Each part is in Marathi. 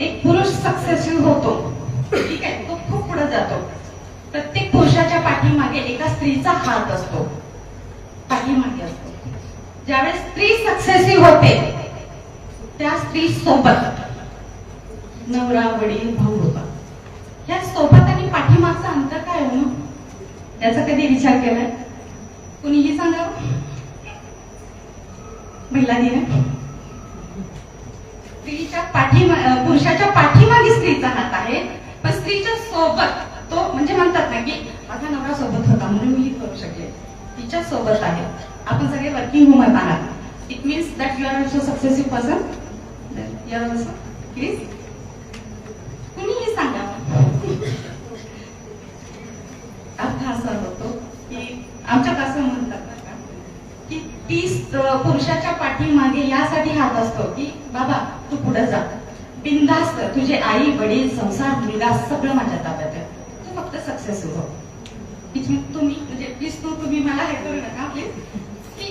एक पुरुष सक्सेसफुल होतो. ठीक आहे? तो खूप पुढे जातो. प्रत्येक पुरुषाच्या पाठीमागे एका स्त्रीचा हात असतो. पाठीमागे असतो. ज्यावेळेस स्त्री सक्सेसिव्ह होते त्या स्त्री सोबत नवरा वडील भाऊ होता. या सोबत आणि पाठीमागचा अंतर काय हो? ना याचा कधी विचार केलाय? कुणीही सांगा हो? महिला दिन स्त्रीच्या पाठीमा पुरुषाच्या पाठीमागे स्त्रीचा हात आहे. पण स्त्रीच्या सोबत तो म्हणजे म्हणतात ना की माझा नवरा सोबत होता म्हणून मी करू शकले तिच्या सोबत आहे. आपण सगळे वर्किंग वुमन आहात. It means that you are also successive person you are also please कुणीही सांगा. अर्थ असा होतो की आमच्यात असं म्हणतात का, की ती पुरुषाच्या पाठीमागे यासाठी हात असतो की बाबा तू पुढे जा. बिंदास्त तुझे आई वडील संसार मुलगा सगळं माझ्या ताब्यात आहे. तू फक्त सक्सेस हो तुम्ही म्हणजे प्लीज तू तुम्ही मला हे करू नका प्लीज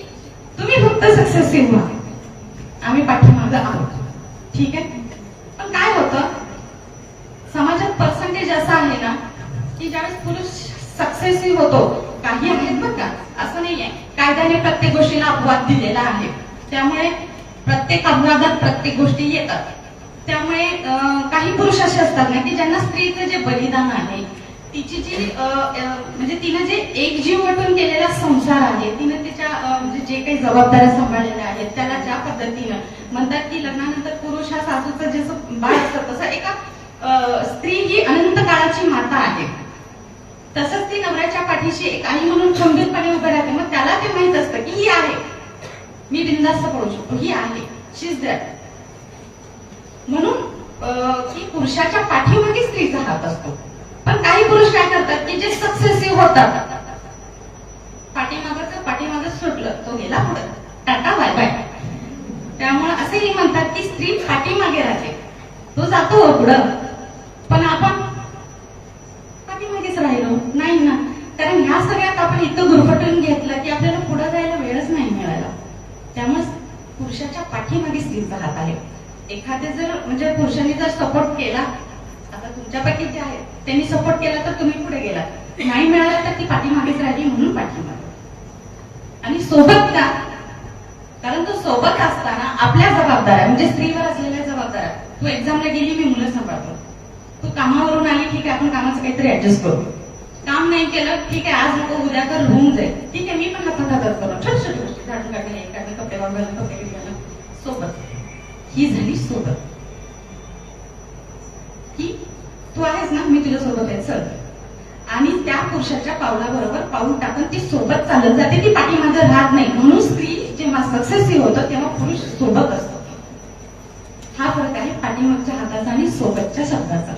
तुम्ही फक्त सक्सेसफुल व्हा आम्ही पाठीमागं आहोत. ठीक आहे? पण काय होतं? समाजात पर्सेंटेज असा आहे ना की ज्यावेळेस पुरुष सक्सेसिव्ह होतो काही आहेत बघ का? असं नाहीये. कायद्याने प्रत्येक गोष्टीला अपवाद दिलेला आहे. त्यामुळे प्रत्येक अपवादात प्रत्येक गोष्टी येतात. त्यामुळे काही पुरुष असे असतात ना की ज्यांना स्त्रीचं जे बलिदान आहे तिची जी म्हणजे तिनं जे एक जीव वाटून केलेला संसार आहे तिनं तिच्या म्हणजे जे काही जबाबदाऱ्या सांभाळलेल्या आहेत त्याला ज्या पद्धतीनं म्हणतात की लग्नानंतर पुरुष हा सासूचं जसं बाळ असतं तसं एका अं, स्त्री ही अनंत काळाची माता आहे. तसंच ती नवऱ्याच्या पाठीशी एक आई म्हणून खंबीरपणे उभं राहते. मग त्याला ते माहीत असतं की ही आहे. मी बिंदास्त पडू शकतो. ही आहे. शिज द्या म्हणून पुरुषाच्या पाठीमागे स्त्रीचा हात असतो. पण काही पुरुष काय करतात की जे सक्सेसिव्ह होतात. पाठीमागच पाठीमागच सुटलं तो गेला पुढे. टाटा बाय बाय त्यामुळे असेही म्हणतात की स्त्री पाठीमागे राहते. तो जातो पुढं. पण आपण पाठीमागेच राहिलो. नाही ना. कारण ह्या सगळ्यात आपण इतकं गुरफटून घेतलं की आपल्याला पुढे जायला वेळच नाही मिळाला. त्यामुळे पुरुषाच्या पाठीमागे स्त्रीचा हात आहे. एखादे जर म्हणजे पुरुषांनी जर सपोर्ट केला आता तुमच्यापैकी जे आहेत त्यांनी सपोर्ट केला तर तुम्ही पुढे गेला. नाही मिळाला तर ती पाठीमागेच राहिली म्हणून पाठीमागे. आणि सोबत का? कारण तो सोबत असताना आपल्या जबाबदाऱ्या म्हणजे स्त्रीवर असलेल्या जबाबदाऱ्या. तू एक्झामला गेली मी मुलं सांभाळतो. तू कामावरून आली ठीक आहे आपण कामाचं काहीतरी ऍडजस्ट करू. काम नाही केलं ठीक आहे आज नको उद्या तर होऊन जाईल. ठीक आहे मी पण हातात हातात करू. छोट छोट गोष्टी झाडून काढणे एखादे कपडे वाढवणे कपडे सोबत. ही झाली सोबत की तू आहेस ना मी तुझ्या सोबत आहे चल. आणि त्या पुरुषाच्या पावलाबरोबर पाऊल टाकून ती सोबत चालत जाते. ती पाठीमागे राहत नाही. म्हणून स्त्री जेव्हा सक्सेसिव्ह होतं तेव्हा पुरुष सोबत असतो. हा फरक आहे पाठीमागच्या हाताचा आणि सोबतच्या शब्दाचा.